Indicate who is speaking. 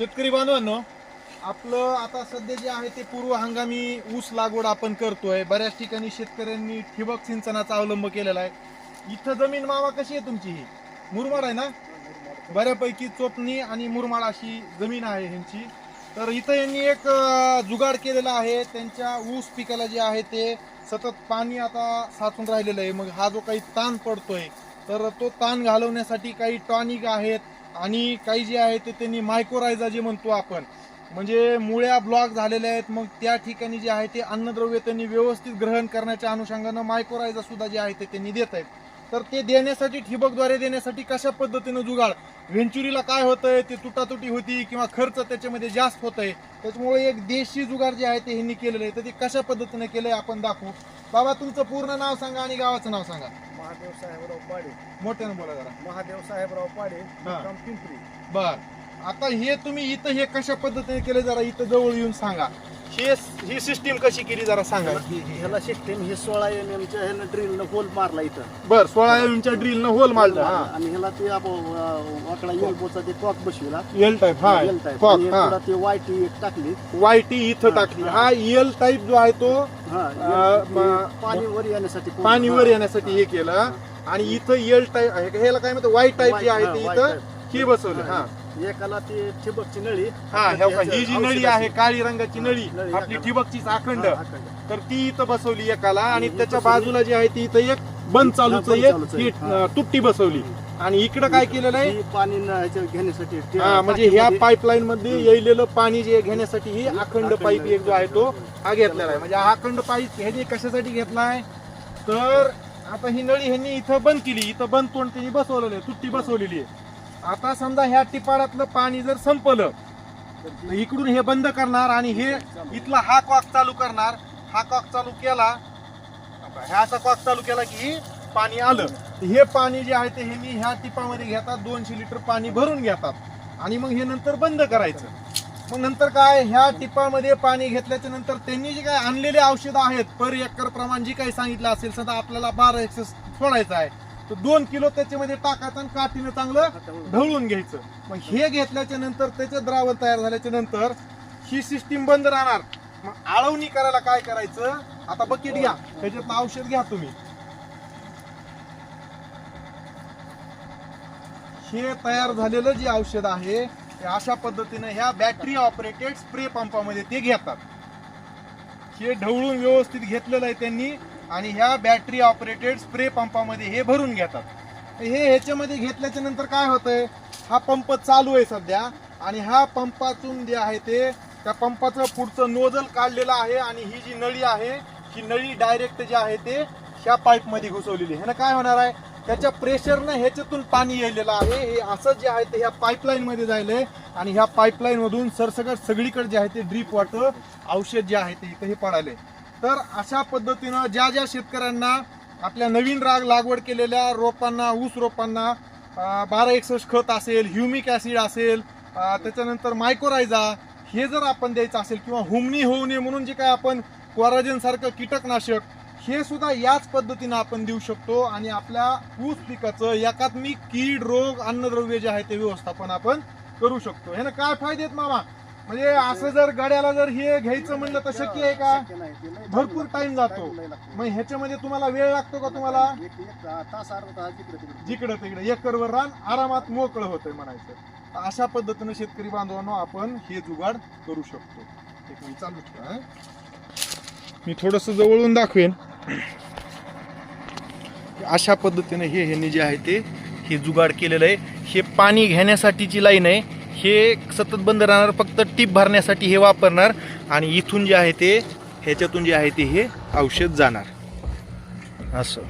Speaker 1: शेतकरी बांधवांनो आपलं आता सध्या जे आहे ते पूर्व हंगामी ऊस लागवड आपण करतोय. बऱ्याच ठिकाणी शेतकऱ्यांनी ठिबक सिंचनाचा अवलंब केलेला आहे. इथं जमीन मावा कशी आहे तुमची? ही मुरमाड आहे ना? बऱ्यापैकी चोपणी आणि मुरमाड अशी जमीन आहे ह्यांची. तर इथं यांनी एक जुगाड केलेला आहे. त्यांच्या ऊस पिकाला जे आहे ते सतत पाणी आता साचून राहिलेलं आहे. मग हा जो काही ताण पडतोय तर तो ताण घालवण्यासाठी काही टॉनिक आहेत आणि काही जे आहे ते त्यांनी मायक्रोरायझा जे म्हणतो आपण म्हणजे मुळ्या ब्लॉक झालेल्या आहेत मग त्या ठिकाणी जे आहे ते अन्नद्रव्य त्यांनी व्यवस्थित ग्रहण करण्याच्या अनुषंगानं मायक्रोरायझा सुद्धा जे आहे ते त्यांनी देत आहेत. तर ते देण्यासाठी ठिबकद्वारे देण्यासाठी कशा पद्धतीनं जुगाड? व्हेंचुरीला काय होतंय? ते तुटातुटी होती किंवा खर्च त्याच्यामध्ये जास्त होतंय? त्याच्यामुळे एक देशी जुगाड जे आहे ते ह्यांनी केलेलं आहे. तर ते कशा पद्धतीने केलंय आपण दाखवू. बाबा तुमचं पूर्ण नाव सांगा आणि गावाचं नाव सांगा.
Speaker 2: महादेव साहेबराव पाडे.
Speaker 1: मोठ्यानं बोला जरा.
Speaker 2: महादेव साहेबराव पाडे. मुक्काम पिंपरी.
Speaker 1: बर. आता हे तुम्ही इथं हे कशा पद्धतीने केले? जरा इथं जवळ येऊन सांगा. हे ही सिस्टीम कशी केली जरा सांगा.
Speaker 2: ह्याला सिस्टीम हे सोळा एम एमच्या ह्यानं ड्रिलनं होल मारला इथं.
Speaker 1: बर सोळा इंचच्या ड्रिल न होल मारलं. हा.
Speaker 2: आणि ह्याला ते आपण वाकडा येलबोचा ते टॉक बसविला.
Speaker 1: एल टाईप हा.
Speaker 2: एल टाईप
Speaker 1: कॉक
Speaker 2: आणि
Speaker 1: हा.
Speaker 2: पुन्हा ते वायटी एक टाकली.
Speaker 1: वायटी इथं टाकली. हा. एल टाईप जो आहे तो
Speaker 2: हा
Speaker 1: अं,
Speaker 2: ते
Speaker 1: म-
Speaker 2: पाणी वर येण्यासाठी पूर्ण.
Speaker 1: पाणी वर येण्यासाठी हे केलं. आणि इथं एल टाईप ह्याला काय म्हणतात वाईट टाईप जे आहे ते इथं हे बसवलं. हा.
Speaker 2: एकाला ते ठिबकची नळी
Speaker 1: हा बघा, ही जी नळी आहे काळी रंगाची नळी
Speaker 2: नळी
Speaker 1: आपली
Speaker 2: एकाला.
Speaker 1: ठिबकचीच अखंड
Speaker 2: हा, अखंड.
Speaker 1: तर ती इथं बसवली एकाला आणि त्याच्या
Speaker 2: बसवली.
Speaker 1: बाजूला जी आहे ती इथं एक बंद चालूच
Speaker 2: बंद
Speaker 1: एक
Speaker 2: चालूचं
Speaker 1: ही,
Speaker 2: एक, हा.
Speaker 1: अं, तुट्टी बसवली. आणि इकडं काय केलेलं आहे?
Speaker 2: ही पाणी न- ह्याच्या घेण्यासाठी ते
Speaker 1: हा म्हणजे ह्या
Speaker 2: टाकीमध्ये-
Speaker 1: पाईपलाईन मध्ये येलेलं पाणी जे घेण्यासाठी ही अखंड
Speaker 2: अखंड
Speaker 1: पाईप एक जो आहे तो हा घेतलेला आहे. म्हणजे हा अखंड पाईप ह्याने कशासाठी घेतलाय तर आता ही नळी ह्यांनी इथं बंद केली. इथं बंद तोंड त्यांनी बसवलेलं आहे तुट्टी बसवलेली आहे. आता समजा ह्या टिपाळ्यातलं पाणी जर संपलं तर इकडून हे बंद करणार आणि हे इथला हा कॉक चालू करणार. हा कॉक चालू केला ह्या असा कॉक चालू केला की पाणी आलं. हे पाणी जे आहे ते हे मी ह्या टिपामध्ये घेतात दोनशे लिटर पाणी भरून घेतात. आणि मग हे नंतर बंद करायचं. मग नंतर काय ह्या टिपामध्ये पाणी घेतल्याच्या नंतर त्यांनी जे काय आणलेले औषधं आहेत पर एकर प्रमाण जे काही सांगितलं असेल सध्या आपल्याला बारा एक्सेस सोडायचं आहे. तर दोन किलो त्याच्यामध्ये टाकायचं आणि काठीनं चांगलं ढवळून घ्यायचं. मग हे घेतल्याच्या नंतर त्याचं द्रावण तयार झाल्याच्यानंतर ही सिस्टीम बंद राहणार. मग आळवणी करायला काय करायचं? आता बकेट घ्या. त्याच्यात औषध घ्या तुम्ही. हे तयार झालेलं जे औषध आहे ते अशा पद्धतीने ह्या बॅटरी ऑपरेटेड स्प्रे पंपामध्ये ते घेतात. हे ढवळून व्यवस्थित घेतलेलं आहे त्यांनी. आणि ह्या बॅटरी ऑपरेटेड स्प्रे पंपामध्ये हे भरून घेतात. हे ह्याच्यामध्ये घेतल्याच्या नंतर काय होतंय? हा पंप चालू आहे सध्या आणि हा पंपातून जे आहे ते त्या पंपाचं पुढचं नोजल काढलेलं आहे आणि ही जी नळी आहे ही नळी डायरेक्ट जी आहे ते ह्या पाईपमध्ये घुसवलेली आहे. ह्यानं काय होणार आहे? त्याच्या प्रेशरनं ह्याच्यातून पाणी येलेलं आहे. हे असं जे आहे ते ह्या पाईपलाईनमध्ये जायलं आहे आणि ह्या पाईपलाईनमधून सरसकट सगळीकडे जे आहे ते ड्रीप वॉटर औषध जे आहे ते इथं हे पडाले तर अशा पद्धतीनं ज्या ज्या शेतकऱ्यांना आपल्या नवीन राग लागवड केलेल्या रोपांना ऊस रोपांना बारा एकसष्ट खत असेल ह्युमिक ॲसिड असेल त्याच्यानंतर मायक्रोरायझा हे जर आपण द्यायचं असेल किंवा हुमणी होऊ नये म्हणून जे काय आपण क्वाराजन कीटकनाशक हे सुद्धा याच पद्धतीनं आपण देऊ शकतो आणि आपल्या ऊस पिकाचं एकात्मिक कीड रोग अन्नद्रव्य जे आहे ते व्यवस्थापन आपण करू शकतो. ह्यानं काय फायदे आहेत मामा? म्हणजे असं जर गाड्याला जर हे घ्यायचं म्हणलं तर शक्य आहे का? भरपूर टाइम जातो.
Speaker 2: लागतो.
Speaker 1: मग ह्याच्यामध्ये तुम्हाला वेळ लागतो का तुम्हाला?
Speaker 2: तास अर्धा तास जिकडे तिकडे.
Speaker 1: जिकडं तिकडे एकरवर रान आरामात मोकळं होतंय म्हणायचं. तर अशा पद्धतीनं शेतकरी बांधवांनो आपण हे जुगाड करू शकतो. एक मी चालू ठेवा मी थोडस जवळून दाखवेन. अशा पद्धतीने हे ह्यांनी जे आहे ते. हे जुगाड केलेलं आहे. हे पाणी घेण्यासाठीची लाईन आहे. हे सतत बंद राहणार फक्त टीप भरण्यासाठी हे वापरणार आणि इथून जे आहे ते ह्याच्यातून जे आहे ते हे औषध जाणार. असं.